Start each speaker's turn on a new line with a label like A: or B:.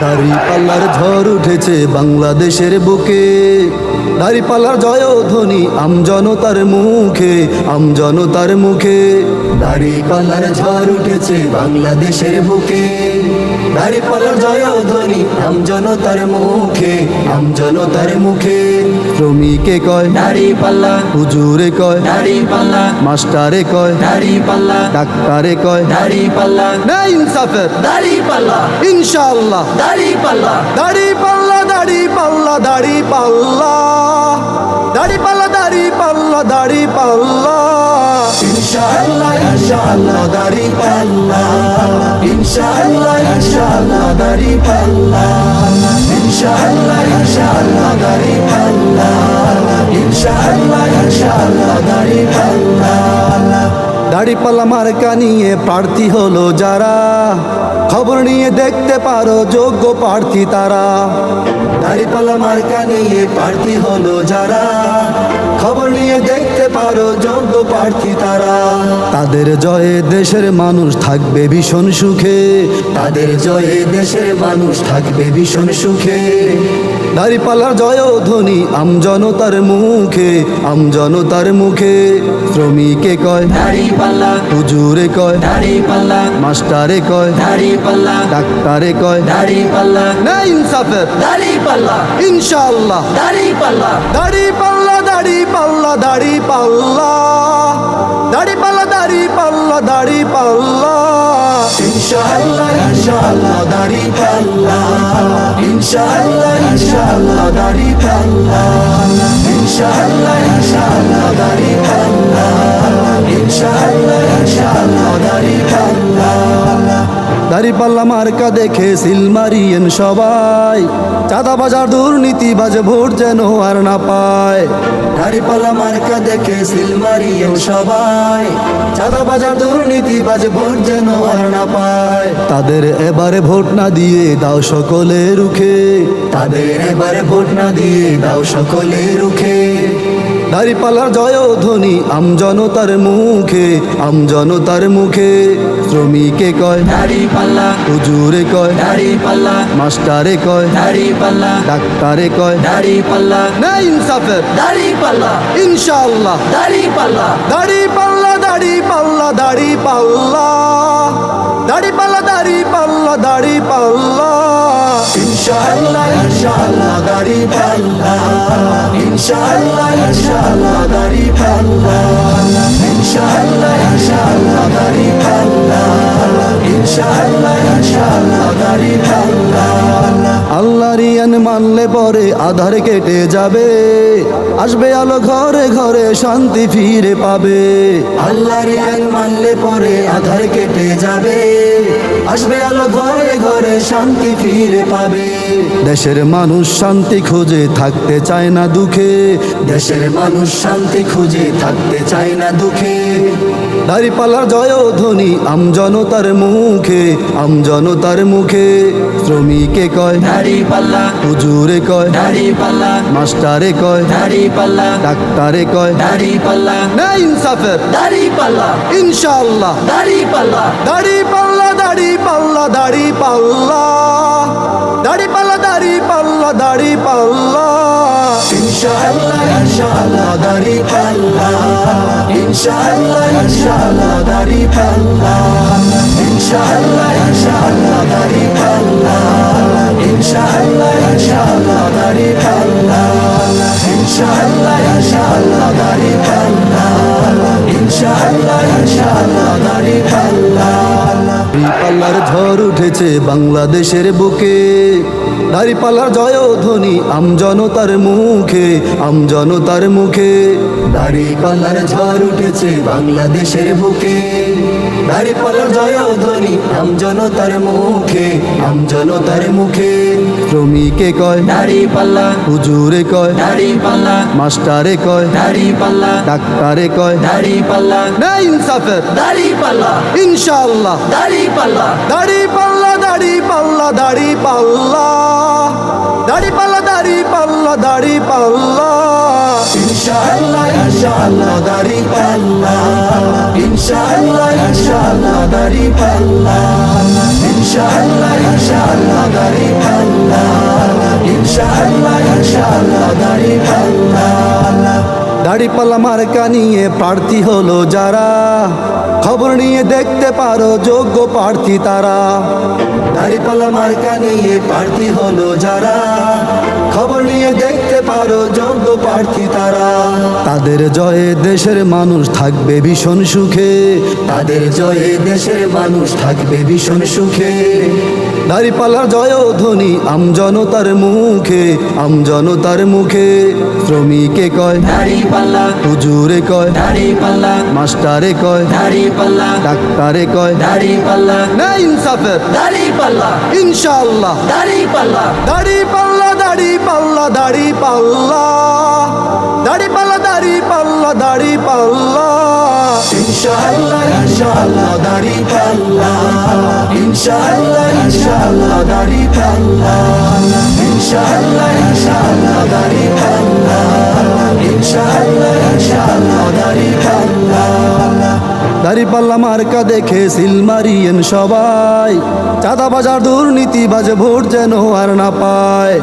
A: দাড়ি পাল্লার ঝড় উঠেছে বাংলাদেশের বুকে। দাড়ি পাল্লার জয় ধ্বনি আমজনতার মুখে আমজনতার মুখে। দাড়ি পাল্লার ঝড় উঠেছে বাংলাদেশের বুকে। দাড়ি পাল্লার জয় ধ্বনি আমজনতার মুখে আমজনতার মুখে। শ্রমিকে কয়
B: দাড়ি পাল্লা।
A: হুজুরে কয়
B: দাড়ি পাল্লা।
A: মাস্টারে কয়
B: দাড়ি পাল্লা।
A: ডাক্তারে কয়।
B: দাড়ি পাল্লা।
A: না ইনসাফের।
B: দাড়ি পাল্লা।
A: ইনশাআল্লাহ।
B: দাড়ি পাল্লা।
A: দাড়ি পাল্লা দাড়ি পাল্লা দাড়ি পাল্লা। দাড়ি পাল্লা দাড়ি পাল্লা দাড়ি পাল্লা। ইনশাআল্লাহ ইনশাআল্লাহ দাড়ি পাল্লা। ইনশাআল্লাহ ইনশাআল্লাহ দাড়ি পাল্লা। ইনশাআল্লাহ ইনশাআল্লাহ দাড়ি পাল্লা। ইনশাআল্লাহ ইনশাআল্লাহ দাড়ি পাল্লা। দাড়ি পাল্লা মার্কা নিয়ে প্রার্থী হলো যারা। খবর নিয়ে দেখতে পারো যোগ্য প্রার্থী তারা। দাড়ি পাল্লা মার্কা নিয়ে প্রার্থী হলো যারা। খবর নিয়ে দেখতে পারো যোগ্য প্রার্থী তারা। তাদের জয়ে দেশের মানুষ থাকবে ভীষণ সুখে। তাদের জয়ে দেশের মানুষ থাকবে ভীষণ সুখে। দাড়ি পাল্লার জয় ধ্বনি আমজনতার মুখে আমজনতার মুখে শ্রমিকে কয়
B: দাড়ি পাল্লা
A: হুজুরে কয়
B: দাড়ি পাল্লা
A: মাস্টারে কয়
B: দাড়ি পাল্লা
A: ডাক্তারে কয়
B: দাড়ি পাল্লা
A: না ইনসাফের
B: দাড়ি পাল্লা
A: ইনশাআল্লাহ।
B: দাড়ি পাল্লা
A: দাড়ি পাল্লা দাড়ি পাল্লা দাড়ি পাল্লা। দাড়ি পাল্লা দাড়ি পাল্লা দাড়ি পাল্লা। ইনশাআল্লাহ ইনশাআল্লাহ, দাড়ি পাল্লা। ইনশাআল্লাহ ইনশাআল্লাহ, দাড়ি পাল্লা। ইনশাআল্লাহ ইনশাআল্লাহ, দাড়ি পাল্লা। ইনশাআল্লাহ ইনশাআল্লাহ, দাড়ি পাল্লা। দাড়ি পাল্লা মার্কা দেখে সিল মারিয়েন সবাই। চাঁদা বাজার দুর্নীতি বাজে ভোট যেন আর না পায়। দাড়িপাল্লা মার্কা দেখে সিল মারিয়েন সবাই। চাঁদা বাজার দুর্নীতি বাজে ভোট যেন আর না পায়। তাদের এবারে ভোট না দিয়ে দাও সকলে রুখে। তাদের এবারে ভোট না দিয়ে দাও সকলে রুখে। দাড়ি পাল্লার জয় ধ্বনি আমজনতার মুখে আমজনতার মুখে। শ্রমিকে কয়
B: দাড়ি পাল্লা
A: হুজুরে কয়
B: দাড়ি পাল্লা
A: মাস্টারে কয়
B: দাড়ি পাল্লা
A: ডাক্তারে কয়।
B: দাড়ি পাল্লা
A: না ইনসাফের।
B: দাড়ি পাল্লা
A: ইনশাআল্লাহ।
B: দাড়ি পাল্লা
A: দাড়ি পাল্লা দাড়ি পাল্লা দাড়ি দাড়ি দাড়ি মানলে পরে আধার কেটে যাবে। আসবে আলো ঘরে ঘরে শান্তি ফিরে পাবে। আল্লাহর ইয়ান মানলে পরে আধার কেটে যাবে। আসবে আলো ঘরে ঘরে শান্তি ফিরে পাবে। দেশের মানুষ শান্তি খুঁজে থাকতে চায় না দুঃখে। দেশের মানুষ শান্তি খুঁজে থাকতে চায় না দুঃখে। দাড়ি পাল্লার জয় ধ্বনি আমজনতার মুখে আমজনতার মুখে। শ্রমিকে কয়
B: দাড়ি পাল্লা
A: হুজুরে কয়
B: দাড়ি পাল্লা
A: মাস্টারে কয়
B: দাড়ি পাল্লা
A: ডাক্তারে কয়।
B: দাড়ি পাল্লা
A: না ইনসাফের।
B: দাড়ি পাল্লা
A: ইনশাআল্লাহ।
B: দাড়ি পাল্লা
A: দাড়ি পাল্লা দাড়ি পাল্লা, দাড়ি পাল্লা। দাড়ি পাল্লা দাড়ি পাল্লা দাড়ি পাল্লা। ইনশাআল্লাহ ইনশাআল্লাহ, দাড়ি পাল্লা। ইনশাআল্লাহ ইনশাআল্লাহ, দাড়ি পাল্লা। ইনশাআল্লাহ ইনশাআল্লাহ, দাড়ি পাল্লা। ইনশাআল্লাহ ইনশাআল্লাহ, দাড়ি পাল্লা। ইনশাআল্লাহ ইনশাআল্লাহ, দাড়ি পাল্লা। ইনশাআল্লাহ ইনশাআল্লাহ পাল্লার ঝড় উঠেছে বাংলাদেশের বুকে। দাড়ি পাল্লার জয় ধ্বনি আমজনতার মুখে আমজনতার মুখে। দাড়ি পাল্লার ঝড় উঠেছে বাংলাদেশের বুকে। দাড়ি পাল্লার জয় ধ্বনি আমজনতার মুখে আমজনতার মুখে। শ্রমিকে কয়
B: দাড়ি পাল্লা
A: হুজুরে কয়
B: দাড়ি পাল্লা
A: মাস্টারে কয়
B: দাড়ি পাল্লা
A: ডাক্তারে কয়।
B: দাড়ি পাল্লা
A: না ইনসাফের।
B: দাড়ি পাল্লা
A: ইনশাআল্লাহ।
B: দাড়ি পাল্লা
A: দাড়ি পাল্লা দাড়ি পাল্লা দাড়ি পাল্লা। দাড়ি পাল্লা দাড়ি পাল্লা দাড়ি পাল্লা। ইনশাআল্লাহ ইনশাআল্লাহ, দাড়ি পাল্লা। ইনশাআল্লাহ ইনশাআল্লাহ, দাড়ি পাল্লা। ইনশাআল্লাহ ইনশাআল্লাহ, দাড়ি পাল্লা। ইনশাআল্লাহ ইনশাআল্লাহ, দাড়ি পাল্লা। দাড়ি পাল্লা মার্কা নিয়ে প্রার্থী হলো যারা। খবর নিয়ে দেখতে পারো যোগ্য প্রার্থী তারা। দাড়ি পাল্লা মার্কা নিয়ে প্রার্থী হলো যারা। খবর নিয়ে দেখতে পারো যোগ্য প্রার্থী তারা। তাদের জয়ে দেশের মানুষ থাকবে ভীষণ সুখে। তাদের জয়ে দেশের মানুষ থাকবে ভীষণ সুখে। দাড়িপাল্লার জয় ধ্বনি আমজনতার মুখে আমজনতার মুখে। শ্রমিকে কয়
B: দাড়ি পাল্লা।
A: হুজুরে কয়
B: দাড়ি পাল্লা।
A: মাস্টারে কয়
B: দাড়ি পাল্লা।
A: ডাক্তারে কয়।
B: দাড়ি পাল্লা।
A: না ইনসাফের।
B: দাড়ি পাল্লা।
A: ইনশাআল্লাহ।
B: দাড়ি পাল্লা।
A: দাড়ি পাল্লা দাড়ি পাল্লা দাড়ি পাল্লা। দাড়ি পাল্লা দাড়ি পাল্লা দাড়ি পাল্লা। দাড়ি পাল্লা মার্কা দেখে সিল মারিয়েন সবাই। চাঁদা বাজার দুর্নীতি বাজে ভোট যেন আর না পায়।